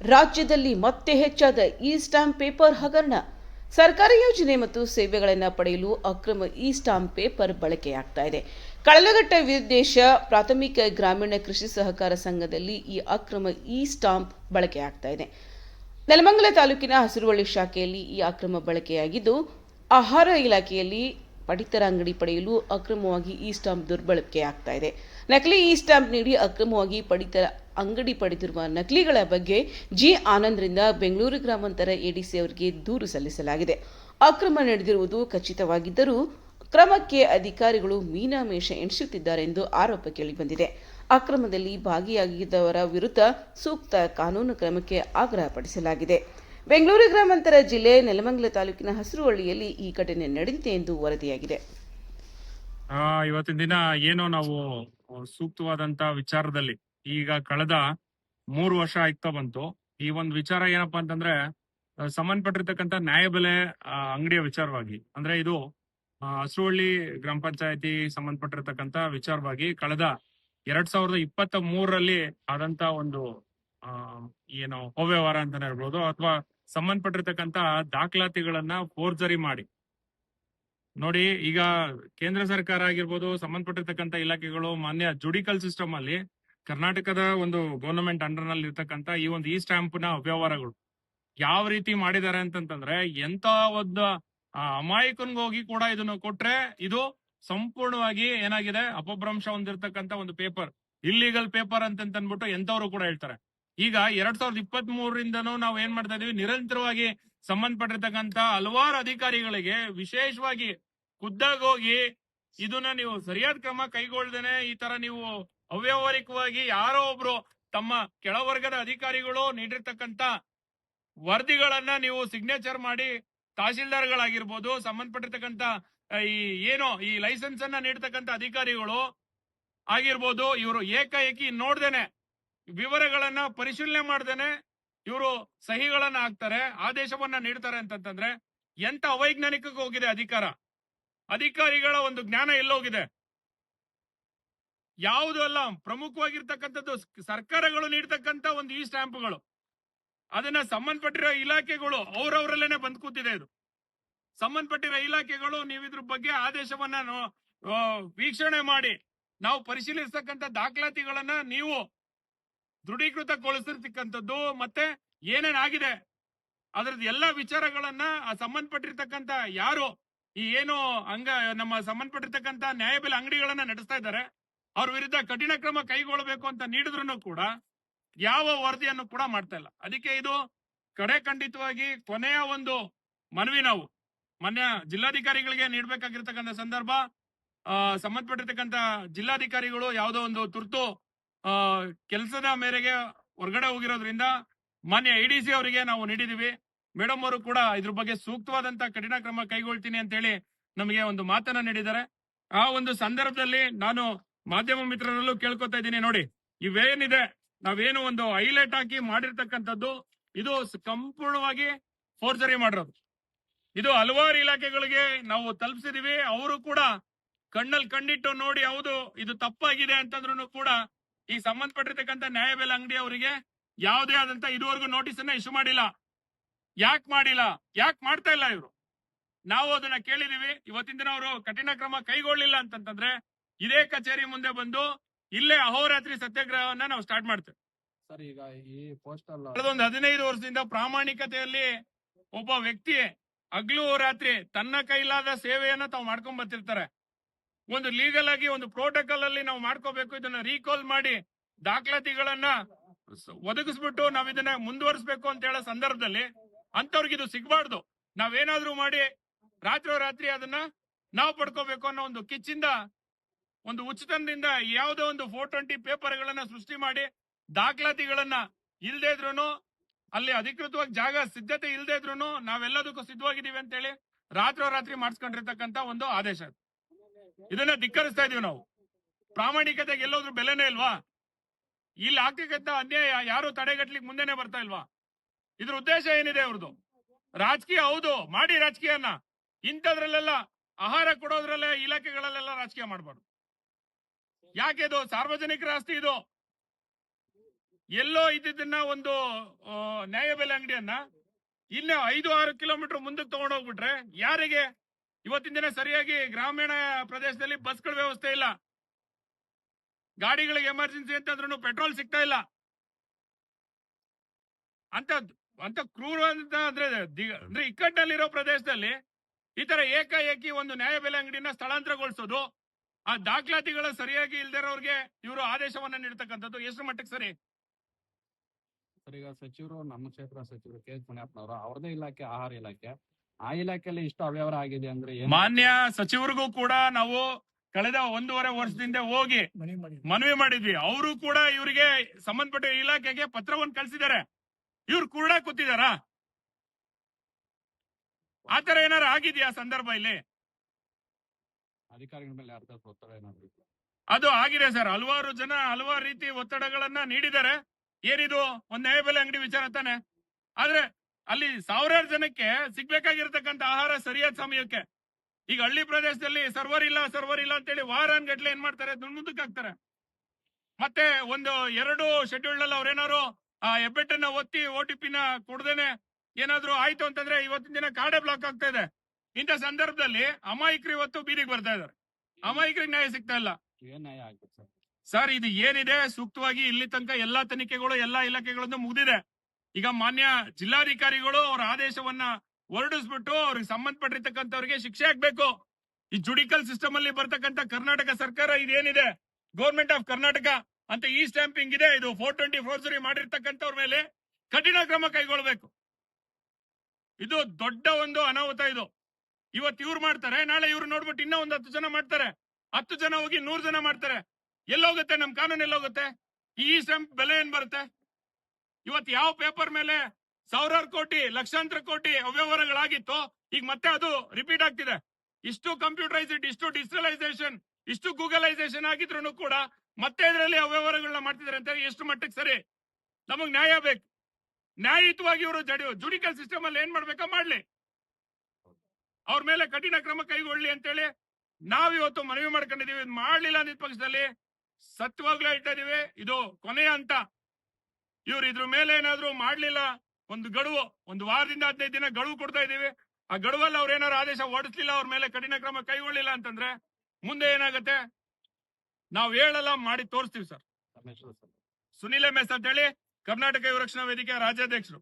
ರಾಜ್ಯದಲ್ಲಿ ಮತ್ತೆ ಹೆಚ್ಚಾದ ಇ ಸ್ಟಾಂಪ್ ಪೇಪರ್ ಹಗರಣ. ಸರ್ಕಾರಿ ಯೋಜನೆ ಮತ್ತು ಸೇವೆಗಳನ್ನು ಪಡೆಯಲು ಅಕ್ರಮ ಇ ಸ್ಟಾಂಪ್ ಪೇಪರ್ ಬಳಕೆಯಾಗ್ತಾ ಇದೆ. ಕಳಲಘಟ್ಟ ವಿದೇಶ ಪ್ರಾಥಮಿಕ ಗ್ರಾಮೀಣ ಕೃಷಿ ಸಹಕಾರ ಸಂಘದಲ್ಲಿ ಈ ಅಕ್ರಮ ಇ ಸ್ಟಾಂಪ್ ಬಳಕೆಯಾಗ್ತಾ ಇದೆ. ನೆಲಮಂಗಲ ತಾಲೂಕಿನ ಹಸಿರುವಳ್ಳಿ ಶಾಖೆಯಲ್ಲಿ ಈ ಅಕ್ರಮ ಬಳಕೆಯಾಗಿದ್ದು, ಆಹಾರ ಇಲಾಖೆಯಲ್ಲಿ ಪಡಿತರ ಅಂಗಡಿ ಪಡೆಯಲು ಅಕ್ರಮವಾಗಿ ಇ ಸ್ಟಾಂಪ್ ದುರ್ಬಳಕೆಯಾಗ್ತಾ ಇದೆ. ನಕಲಿ ಇ ಸ್ಟಾಂಪ್ ನೀಡಿ ಅಕ್ರಮವಾಗಿ ಪಡಿತರ ಅಂಗಡಿ ಪಡೆದಿರುವ ನಕಲಿಗಳ ಬಗ್ಗೆ ಜಿ ಆನಂದ್ರಿಂದ ಬೆಂಗಳೂರು ಗ್ರಾಮಾಂತರ ಎಡಿಸಿ ಅವರಿಗೆ ದೂರು ಸಲ್ಲಿಸಲಾಗಿದೆ. ಅಕ್ರಮ ನಡೆದಿರುವುದು ಖಚಿತವಾಗಿದ್ದರೂ ಕ್ರಮಕ್ಕೆ ಅಧಿಕಾರಿಗಳು ಮೀನಾಮೇಷ ಎಣಿಸುತ್ತಿದ್ದಾರೆ ಎಂದು ಆರೋಪ ಕೇಳಿಬಂದಿದೆ. ಅಕ್ರಮದಲ್ಲಿ ಭಾಗಿಯಾಗಿದ್ದವರ ವಿರುದ್ಧ ಸೂಕ್ತ ಕಾನೂನು ಕ್ರಮಕ್ಕೆ ಆಗ್ರಹಪಡಿಸಲಾಗಿದೆ. ಬೆಂಗಳೂರು ಗ್ರಾಮಾಂತರ ಜಿಲ್ಲೆ ನೆಲಮಂಗಲ ತಾಲೂಕಿನ ಹಸಿರುವಳ್ಳಿಯಲ್ಲಿ ಈ ಘಟನೆ ನಡೆದಿದೆ ಎಂದು ವರದಿಯಾಗಿದೆ. ಇವತ್ತಿನ ದಿನ ಏನೋ ನಾವು ಸೂಕ್ತವಾದಂತ ವಿಚಾರದಲ್ಲಿ ಈಗ ಕಳೆದ ಮೂರು ವರ್ಷ ಆಯ್ತಾ ಬಂತು. ಈ ಒಂದು ವಿಚಾರ ಏನಪ್ಪಾ ಅಂತಂದ್ರೆ ಸಂಬಂಧಪಟ್ಟಿರ್ತಕ್ಕಂಥ ನ್ಯಾಯಬೆಲೆ ಅಂಗಡಿಯ ವಿಚಾರವಾಗಿ, ಅಂದ್ರೆ ಇದು ಹಸುವಳ್ಳಿ ಗ್ರಾಮ ಪಂಚಾಯತಿ ಸಂಬಂಧಪಟ್ಟಿರ್ತಕ್ಕಂಥ ವಿಚಾರವಾಗಿ ಕಳೆದ ಎರಡ್ ಸಾವಿರದ ಇಪ್ಪತ್ತ ಮೂರರಲ್ಲಿ ಆದಂತ ಒಂದು ಏನು ಅವ್ಯವಹಾರ ಅಂತಾನೆ ಹೇಳ್ಬೋದು, ಅಥವಾ ಸಂಬಂಧಪಟ್ಟಿರ್ತಕ್ಕಂಥ ದಾಖಲಾತಿಗಳನ್ನ ಫೋರ್ಜರಿ ಮಾಡಿ. ನೋಡಿ, ಈಗ ಕೇಂದ್ರ ಸರ್ಕಾರ ಆಗಿರ್ಬೋದು, ಸಂಬಂಧಪಟ್ಟಿರ್ತಕ್ಕಂಥ ಇಲಾಖೆಗಳು ಮಾನ್ಯ ಜುಡಿಕಲ್ ಸಿಸ್ಟಮ್ ಅಲ್ಲಿ ಕರ್ನಾಟಕದ ಒಂದು ಗವರ್ನಮೆಂಟ್ ಅಂಡರ್ನಲ್ಲಿ ಇರ್ತಕ್ಕಂಥ ಈ ಒಂದು ಈ ಸ್ಟ್ಯಾಂಪ್ನ ನ ಅವ್ಯವಹಾರಗಳು ಯಾವ ರೀತಿ ಮಾಡಿದ್ದಾರೆ ಅಂತಂತಂದ್ರೆ ಎಂತ ಒಂದು ಅಮಾಯಕನ್ಗೋಗಿ ಕೂಡ ಇದನ್ನು ಕೊಟ್ರೆ ಇದು ಸಂಪೂರ್ಣವಾಗಿ ಏನಾಗಿದೆ, ಅಪಭ್ರಂಶ ಹೊಂದಿರತಕ್ಕಂತ ಒಂದು ಪೇಪರ್ ಇಲ್ಲಿಗಲ್ ಪೇಪರ್ ಅಂತ ಅಂದ್ಬಿಟ್ಟು ಎಂತವ್ರು ಕೂಡ ಹೇಳ್ತಾರೆ. ಈಗ ಎರಡ್ ಸಾವಿರದ ಇಪ್ಪತ್ತ್ ಮೂರರಿಂದನೂ ನಾವು ಏನ್ ಮಾಡ್ತಾ ಇದೀವಿ, ನಿರಂತರವಾಗಿ ಸಂಬಂಧಪಟ್ಟಿರ್ತಕ್ಕಂತ ಹಲವಾರು ಅಧಿಕಾರಿಗಳಿಗೆ ವಿಶೇಷವಾಗಿ ಖುದ್ದಾಗಿ ಹೋಗಿ ಇದನ್ನ ನೀವು ಸರಿಯಾದ ಕ್ರಮ ಕೈಗೊಳ್ದೇನೆ ಈ ತರ ನೀವು ಅವ್ಯವಹಾರಿಕವಾಗಿ ಯಾರೋ ಒಬ್ರು ತಮ್ಮ ಕೆಳವರ್ಗದ ಅಧಿಕಾರಿಗಳು ನೀಡಿರ್ತಕ್ಕಂತ ವರದಿಗಳನ್ನ ನೀವು ಸಿಗ್ನೇಚರ್ ಮಾಡಿ ತಹಶೀಲ್ದಾರ್ಗಳಾಗಿರ್ಬೋದು ಸಂಬಂಧಪಟ್ಟಿರ್ತಕ್ಕಂತ ಈ ಏನೋ ಈ ಲೈಸೆನ್ಸ್ ಅನ್ನ ನೀಡ್ತಕ್ಕಂತ ಅಧಿಕಾರಿಗಳು ಆಗಿರ್ಬೋದು, ಇವರು ಏಕಾಏಕಿ ನೋಡ್ದೇನೆ ವಿವರಗಳನ್ನ ಪರಿಶೀಲನೆ ಮಾಡ್ದೇನೆ ಇವರು ಸಹಿಗಳನ್ನ ಹಾಕ್ತಾರೆ, ಆದೇಶವನ್ನ ನೀಡ್ತಾರೆ ಅಂತಂತಂದ್ರೆ ಎಂತ ಅವೈಜ್ಞಾನಿಕಕ್ಕೆ ಹೋಗಿದೆ ಅಧಿಕಾರ? ಅಧಿಕಾರಿಗಳ ಒಂದು ಜ್ಞಾನ ಎಲ್ಲೋಗಿದೆ? ಯಾವುದು ಅಲ್ಲ, ಪ್ರಮುಖವಾಗಿರ್ತಕ್ಕಂಥದ್ದು ಸರ್ಕಾರಗಳು ನೀಡ್ತಕ್ಕಂತ ಒಂದು ಈ ಸ್ಟಾಂಪ್ಗಳು ಅದನ್ನ ಸಂಬಂಧಪಟ್ಟಿರೋ ಇಲಾಖೆಗಳು ಅವ್ರವ್ರಲ್ಲೇನೆ ಬಂದ್ ಕೂತಿದೆ ಇದು. ಸಂಬಂಧಪಟ್ಟಿರೋ ಇಲಾಖೆಗಳು ನೀವು ಇದ್ರ ಬಗ್ಗೆ ಆದೇಶವನ್ನ ವೀಕ್ಷಣೆ ಮಾಡಿ, ನಾವು ಪರಿಶೀಲಿಸತಕ್ಕಂತ ದಾಖಲಾತಿಗಳನ್ನ ನೀವು ದೃಢೀಕೃತಗೊಳಿಸಿರ್ತಕ್ಕಂಥದ್ದು ಮತ್ತೆ ಏನೇನಾಗಿದೆ, ಅದ್ರದ್ದು ಎಲ್ಲ ವಿಚಾರಗಳನ್ನ ಆ ಸಂಬಂಧಪಟ್ಟಿರ್ತಕ್ಕಂತ ಯಾರು, ಈ ಏನು ಅಂಗ, ನಮ್ಮ ಸಂಬಂಧಪಟ್ಟಿರ್ತಕ್ಕಂತ ನ್ಯಾಯಬೆಲೆ ಅಂಗಡಿಗಳನ್ನ ನಡೆಸ್ತಾ ಇದ್ದಾರೆ ಅವ್ರ ವಿರುದ್ಧ ಕಠಿಣ ಕ್ರಮ ಕೈಗೊಳ್ಳಬೇಕು ಅಂತ ನೀಡಿದ್ರು ಕೂಡ ಯಾವ ವರದಿಯನ್ನು ಕೂಡ ಮಾಡ್ತಾ ಇಲ್ಲ. ಅದಕ್ಕೆ ಇದು ಕಡೆ ಖಂಡಿತವಾಗಿ ಕೊನೆಯ ಒಂದು ಮನವಿ ನಾವು. ಮೊನ್ನೆ ಜಿಲ್ಲಾಧಿಕಾರಿಗಳಿಗೆ ನೀಡಬೇಕಾಗಿರ್ತಕ್ಕಂಥ ಸಂದರ್ಭ ಸಂಬಂಧಪಟ್ಟಿರ್ತಕ್ಕಂಥ ಜಿಲ್ಲಾಧಿಕಾರಿಗಳು ಯಾವುದೋ ಒಂದು ತುರ್ತು ಕೆಲಸದ ಮೇರೆಗೆ ಹೊರಗಡೆ ಹೋಗಿರೋದ್ರಿಂದ ಮಾನ್ಯ ಸಿ ಅವರಿಗೆ ನಾವು ನೀಡಿದೀವಿ. ಮೇಡಮ್ ಅವರು ಕೂಡ ಇದ್ರ ಬಗ್ಗೆ ಸೂಕ್ತವಾದಂತ ಕಠಿಣ ಕ್ರಮ ಕೈಗೊಳ್ತೀನಿ ಅಂತ ಹೇಳಿ ನಮಗೆ ಒಂದು ಮಾತನ್ನ ನೀಡಿದ್ದಾರೆ. ಆ ಒಂದು ಸಂದರ್ಭದಲ್ಲಿ ನಾನು ಮಾಧ್ಯಮ ಮಿತ್ರರಲ್ಲೂ ಕೇಳ್ಕೊತಾ ಇದ್ದೀನಿ, ನೋಡಿ. ಇವೇನಿದೆ? ನಾವೇನು ಒಂದು ಹೈಲೈಟ್ ಹಾಕಿ ಮಾಡಿರ್ತಕ್ಕಂಥದ್ದು, ಇದು ಸಂಪೂರ್ಣವಾಗಿ ಫೋರ್ಜರಿ ಮಾಡಿರೋದು. ಇದು ಹಲವಾರು ಇಲಾಖೆಗಳಿಗೆ ನಾವು ತಲುಪಿಸಿದೀವಿ. ಅವರು ಕೂಡ ಕಣ್ಣಲ್ಲಿ ಕಣ್ಣಿಟ್ಟು ನೋಡಿ, ಹೌದು, ಇದು ತಪ್ಪಾಗಿದೆ ಅಂತಂದ್ರು ಕೂಡ ಈ ಸಂಬಂಧಪಟ್ಟಿರ್ತಕ್ಕಂಥ ನ್ಯಾಯಬೆಲೆ ಅಂಗಡಿ ಅವರಿಗೆ ಯಾವುದೇ ಆದಂತ ಇದುವರೆಗೂ ನೋಟಿಸ್ ಅನ್ನ ಇಶ್ಯೂ ಮಾಡಿಲ್ಲ. ಯಾಕೆ ಮಾಡಿಲ್ಲ? ಯಾಕೆ ಮಾಡ್ತಾ ಇಲ್ಲ ಇವರು? ನಾವು ಅದನ್ನ ಕೇಳಿದೀವಿ. ಇವತ್ತಿನ ದಿನ ಅವರು ಕಠಿಣ ಕ್ರಮ ಕೈಗೊಳ್ಳಿಲ್ಲ ಅಂತಂತಂದ್ರೆ ಇದೇ ಕಚೇರಿ ಮುಂದೆ ಬಂದು ಇಲ್ಲೇ ಅಹೋರಾತ್ರಿ ಸತ್ಯಾಗ್ರಹವನ್ನ ನಾವು ಸ್ಟಾರ್ಟ್ ಮಾಡ್ತೇವೆ. ಸರ್ ಈಗ ಈ ಪೋಸ್ಟಲ್ ಕಳೆದ ಒಂದು ಹದಿನೈದು ವರ್ಷದಿಂದ ಪ್ರಾಮಾಣಿಕತೆಯಲ್ಲಿ ಒಬ್ಬ ವ್ಯಕ್ತಿ ಹಗ್ಲು ರಾತ್ರಿ ತನ್ನ ಕೈಲಾದ ಸೇವೆಯನ್ನ ತಾವು ಮಾಡ್ಕೊಂಡ್ ಬರ್ತಿರ್ತಾರೆ. ಒಂದು ಲೀಗಲ್ ಆಗಿ ಒಂದು ಪ್ರೋಟೋಕಾಲ್ ಅಲ್ಲಿ ನಾವು ಮಾಡ್ಕೋಬೇಕು ಇದನ್ನ ರೀಕಾಲ್ ಮಾಡಿ ದಾಖಲಾತಿಗಳನ್ನ ಒದಗಿಸ್ಬಿಟ್ಟು ನಾವ್ ಇದನ್ನ ಮುಂದುವರಿಸಬೇಕು ಅಂತ ಹೇಳೋ ಸಂದರ್ಭದಲ್ಲಿ ಅಂತವ್ರಿಗೆ ಇದು ಸಿಗ್ಬಾರ್ದು. ನಾವೇನಾದ್ರೂ ಮಾಡಿ ರಾತ್ರಿ ರಾತ್ರಿ ಅದನ್ನ ನಾವು ಪಡ್ಕೋಬೇಕು ಅನ್ನೋ ಒಂದು ಕಿಚ್ಚಿಂದ ಒಂದು ಉಚಿತದಿಂದ ಯಾವುದೋ ಒಂದು ಫೋರ್ ಟ್ವೆಂಟಿ ಪೇಪರ್ಗಳನ್ನ ಸೃಷ್ಟಿ ಮಾಡಿ ದಾಖಲಾತಿಗಳನ್ನ ಇಲ್ದೇ ಇದ್ರು ಅಲ್ಲಿ ಅಧಿಕೃತವಾಗಿ ಜಾಗ ಸಿದ್ಧತೆ ಇಲ್ದೇ ಇದ್ರು ನಾವೆಲ್ಲದಕ್ಕೂ ಸಿದ್ಧವಾಗಿದ್ದೀವಿ ಅಂತ ಹೇಳಿ ರಾತ್ರಿ ರಾತ್ರಿ ಮಾಡಿಸ್ಕೊಂಡಿರ್ತಕ್ಕಂತ ಒಂದು ಆದೇಶ. ಇದನ್ನ ಧಿಕ್ಕರಿಸ್ತಾ ಇದೀವಿ ನಾವು. ಪ್ರಾಮಾಣಿಕತೆಗೆ ಎಲ್ಲೋದ್ರು ಬೆಲೆನೇ ಇಲ್ವಾ? ಇಲ್ಲಿ ಆಗ್ತಕ್ಕಂತ ಅನ್ಯಾಯ ಯಾರು ತಡೆಗಟ್ಲಿಕ್ಕೆ ಮುಂದೆನೆ ಬರ್ತಾ ಇಲ್ವಾ? ಇದ್ರ ಉದ್ದೇಶ ಏನಿದೆ ಅವ್ರದ್ದು ರಾಜಕೀಯ ಹೌದು, ಮಾಡಿ ರಾಜಕೀಯನ. ಇಂಥದ್ರಲ್ಲೆಲ್ಲ ಆಹಾರ ಕೊಡೋದ್ರಲ್ಲೇ ಇಲಾಖೆಗಳಲ್ಲೆಲ್ಲ ರಾಜಕೀಯ ಮಾಡಬಾರ್ದು. ಯಾಕೆ ಇದು ಸಾರ್ವಜನಿಕರ ಆಸ್ತಿ ಇದು? ಎಲ್ಲೋ ಇದ್ದಿದ್ದನ್ನ ಒಂದು ನ್ಯಾಯಬೆಲೆ ಅಂಗಡಿಯನ್ನ ಇಲ್ಲೇ ಐದು, ಆರು ಕಿಲೋಮೀಟರ್ ಮುಂದಕ್ಕೆ ತಗೊಂಡೋಗ್ಬಿಟ್ರೆ ಯಾರಿಗೆ? ಇವತ್ತಿನ ದಿನ ಸರಿಯಾಗಿ ಗ್ರಾಮೀಣ ಪ್ರದೇಶದಲ್ಲಿ ಬಸ್ಗಳ ವ್ಯವಸ್ಥೆ ಇಲ್ಲ. ಗಾಡಿಗಳಿಗೆ ಎಮರ್ಜೆನ್ಸಿ ಅಂತಂದ್ರೂ ಪೆಟ್ರೋಲ್ ಸಿಗ್ತಾ ಇಲ್ಲ. ಅಂತ ಅಂತ ಕ್ರೂರ ಅಂತ ಅಂದ್ರೆ ಅಂದ್ರೆ ಇಕ್ಕಟ್ಟಲ್ಲಿರೋ ಪ್ರದೇಶದಲ್ಲಿ ಈ ತರ ಏಕಾಏಕಿ ಒಂದು ನ್ಯಾಯಬೆಲೆ ಅಂಗಡಿನ ಸ್ಥಳಾಂತರಗೊಳಿಸೋದು ಆ ದಾಖಲಾತಿಗಳು ಸರಿಯಾಗಿ ಇಲ್ದಿರೋರ್ಗೆ ಇವರು ಆದೇಶವನ್ನ ನೀಡ್ತಕ್ಕಂಥದ್ದು ಎಷ್ಟು ಮಟ್ಟಕ್ಕೆ ಸರಿ? ಸರ್ ಈಗ ಸಚಿವರು ನಮ್ಮ ಕ್ಷೇತ್ರ ಸಚಿವರು ಕೆ ಎಸ್ ಮುನಿಯಪ್ಪನವರು ಅವ್ರದೇ ಇಲಾಖೆ ಆಹಾರ ಇಲಾಖೆ. ಆ ಇಲಾಖೆಯಲ್ಲಿ ಇಷ್ಟು ಅವ್ಯವಹಾರ ಆಗಿದೆ ಅಂದ್ರೆ ಮಾನ್ಯ ಸಚಿವರಿಗೂ ಕೂಡ ನಾವು ಕಳೆದ ಒಂದೂವರೆ ವರ್ಷದಿಂದ ಹೋಗಿ ಮನವಿ ಮಾಡಿದ್ವಿ. ಅವರು ಕೂಡ ಇವರಿಗೆ ಸಂಬಂಧಪಟ್ಟ ಇಲಾಖೆಗೆ ಪತ್ರವನ್ನು ಕಳಿಸಿದ್ದಾರೆ. ಇವ್ರು ಕೂಡ ಕೂತಿದಾರ ಆತರ ಏನಾರ ಆಗಿದೆಯಾ ಸಂದರ್ಭ ಇಲ್ಲಿ? ಅಧಿಕಾರಿಗಳ ಮೇಲೆ ಒತ್ತಡ ಏನಾದ್ರು? ಅದು ಆಗಿದೆ ಸರ್. ಹಲವಾರು ಜನ ಹಲವಾರು ರೀತಿ ಒತ್ತಡಗಳನ್ನ ನೀಡಿದ್ದಾರೆ. ಏನಿದು? ಒಂದ್ ನ್ಯಾಯಬೆಲೆ ಅಂಗಡಿ ವಿಚಾರ ತಾನೆ. ಆದ್ರೆ ಅಲ್ಲಿ ಸಾವಿರಾರು ಜನಕ್ಕೆ ಸಿಗ್ಬೇಕಾಗಿರ್ತಕ್ಕಂಥ ಆಹಾರ ಸರಿಯಾದ ಸಮಯಕ್ಕೆ. ಈಗ ಹಳ್ಳಿ ಪ್ರದೇಶದಲ್ಲಿ ಸರ್ವರ್ ಇಲ್ಲ ಸರ್ವರ್ ಇಲ್ಲ ಅಂತೇಳಿ ವಾರಾನ್ ಗಟ್ಲೆ ಏನ್ ಮಾಡ್ತಾರೆ? ಹಾಕ್ತಾರೆ. ಮತ್ತೆ ಒಂದು ಎರಡು ಶೆಡ್ಯೂಲ್ನಲ್ಲಿ ಅವ್ರೇನಾದ್ರು, ಆ ಹೆಬ್ಬೆಟ್ಟನ್ನ ಒತ್ತಿ ಓ ಟಿ ಪಿನ ಕೊಡ್ದೇನೆ ಏನಾದ್ರು ಆಯ್ತು ಅಂತಂದ್ರೆ ಇವತ್ತಿನ ದಿನ ಕಾರ್ಡೇ ಬ್ಲಾಕ್ ಆಗ್ತಾ ಇದೆ. ಇಂಥ ಸಂದರ್ಭದಲ್ಲಿ ಅಮಾಯಕರು ಇವತ್ತು ಬೀದಿಗೆ ಬರ್ತಾ ಇದಾರೆ ಅಮಾಯಕರಿಗೆ ನ್ಯಾಯ ಸಿಗ್ತಾ ಇಲ್ಲ. ಸರ್? ಇದು ಏನಿದೆ? ಸೂಕ್ತವಾಗಿ ಇಲ್ಲಿ ತನಕ ಎಲ್ಲಾ ತನಿಖೆಗಳು ಎಲ್ಲಾ ಇಲಾಖೆಗಳನ್ನು ಮುಗಿದಿದೆ. ಈಗ ಮಾನ್ಯ ಜಿಲ್ಲಾಧಿಕಾರಿಗಳು ಅವರ ಆದೇಶವನ್ನ ಹೊರಡಿಸ್ಬಿಟ್ಟು ಅವ್ರಿಗೆ ಸಂಬಂಧಪಟ್ಟಿರ್ತಕ್ಕಂಥವ್ರಿಗೆ ಶಿಕ್ಷೆ ಆಗ್ಬೇಕು ಈ ಜುಡಿಕಲ್ ಸಿಸ್ಟಮ್ ಅಲ್ಲಿ ಬರ್ತಕ್ಕಂಥ ಕರ್ನಾಟಕ ಸರ್ಕಾರ ಇದೇನಿದೆ? ಗೌರ್ಮೆಂಟ್ ಆಫ್ ಕರ್ನಾಟಕ ಅಂತ ಈ ಸ್ಟ್ಯಾಂಪಿಂಗ್ ಇದೆ. ಇದು ಫೋರ್ ಟ್ವೆಂಟಿ ಫೋರ್ ಸರಿ ಮಾಡಿರ್ತಕ್ಕಂಥವ್ರ ಮೇಲೆ ಕಠಿಣ ಕ್ರಮ ಕೈಗೊಳ್ಬೇಕು. ಇದು ದೊಡ್ಡ ಒಂದು ಅನಾಹುತ ಇದು. ಇವತ್ತು ಇವ್ರು ಮಾಡ್ತಾರೆ, ನಾಳೆ ಇವ್ರು ನೋಡ್ಬಿಟ್ಟು ಇನ್ನೂ ಒಂದ್ ಹತ್ತು ಜನ ಮಾಡ್ತಾರೆ. ಹತ್ತು ಜನ ಹೋಗಿ ನೂರ್ ಜನ ಮಾಡ್ತಾರೆ. ಎಲ್ಲೋಗುತ್ತೆ, ನಮ್ ಕಾನೂನು ಎಲ್ಲೋಗುತ್ತೆ? ಈ ಸ್ಟ್ಯಾಂಪ್ ಬೆಲೆ ಏನ್ ಬರುತ್ತೆ? ಇವತ್ತು ಯಾವ ಪೇಪರ್ ಮೇಲೆ ಸಾವಿರಾರು ಕೋಟಿ, ಲಕ್ಷಾಂತರ ಕೋಟಿ ಅವ್ಯವಹಾರಗಳಾಗಿತ್ತು, ಈಗ ಮತ್ತೆ ಅದು ರಿಪೀಟ್ ಆಗ್ತಿದೆ. ಇಷ್ಟು ಕಂಪ್ಯೂಟರೈಸ್ಡ್, ಇಷ್ಟು ಡಿಜಿಟಲೈಸೇಷನ್, ಇಷ್ಟು ಗೂಗಲೈಸೇಷನ್ ಆಗಿದ್ರು ಕೂಡ ಮತ್ತೆ ಇದರಲ್ಲಿ ಅವ್ಯವಹಾರಗಳನ್ನ ಮಾಡ್ತಿದ್ದಾರೆ ಅಂತ ಎಷ್ಟು ಮಟ್ಟಕ್ಕೆ ಸರಿ? ನಮಗ್ ನ್ಯಾಯ ಬೇಕು. ನ್ಯಾಯಯುತವಾಗಿ ಇವರು ಜುಡಿಕಲ್ ಸಿಸ್ಟಮ್ ಅಲ್ಲಿ ಏನ್ ಮಾಡ್ಬೇಕಾ ಮಾಡ್ಲಿ. ಅವ್ರ ಮೇಲೆ ಕಠಿಣ ಕ್ರಮ ಕೈಗೊಳ್ಳಿ ಅಂತೇಳಿ ನಾವಿವತ್ತು ಮನವಿ ಮಾಡ್ಕೊಂಡಿದೀವಿ. ಇದ್ ಮಾಡ್ಲಿಲ್ಲ ಅಂದಿದ್ದ ಪಕ್ಷದಲ್ಲಿ ಸತ್ವಾಗ್ಲೇ ಹೇಳ್ತಾ ಇದೀವಿ ಇದು ಕೊನೆಯ ಅಂತ ಇವ್ರು ಇದ್ರ ಮೇಲೆ ಏನಾದ್ರು ಮಾಡ್ಲಿಲ್ಲ ಒಂದು ಗಡುವು ಒಂದು ವಾರದಿಂದ ಹದಿನೈದು ದಿನ ಗಡುವು ಕೊಡ್ತಾ ಇದೀವಿ ಆ ಗಡುವಲ್ಲಿ ಅವ್ರ ಏನಾದ್ರು ಆದೇಶ ಹೊಡಿಸ್ಲಿಲ್ಲ ಅವ್ರ ಮೇಲೆ ಕಠಿಣ ಕ್ರಮ ಕೈಗೊಳ್ಳಿಲ್ಲ ಅಂತಂದ್ರೆ ಮುಂದೆ ಏನಾಗತ್ತೆ? ನಾವ್ ಹೇಳಲ್ಲ ಮಾಡಿ ತೋರಿಸ್ತೀವಿ ಸರ್. ಸುನಿಲ್ ಎಂ ಎಸ್ ಅಂತ ಹೇಳಿ ಕರ್ನಾಟಕ ಯುವರಕ್ಷಣಾ ವೇದಿಕೆ ರಾಜ್ಯಾಧ್ಯಕ್ಷರು.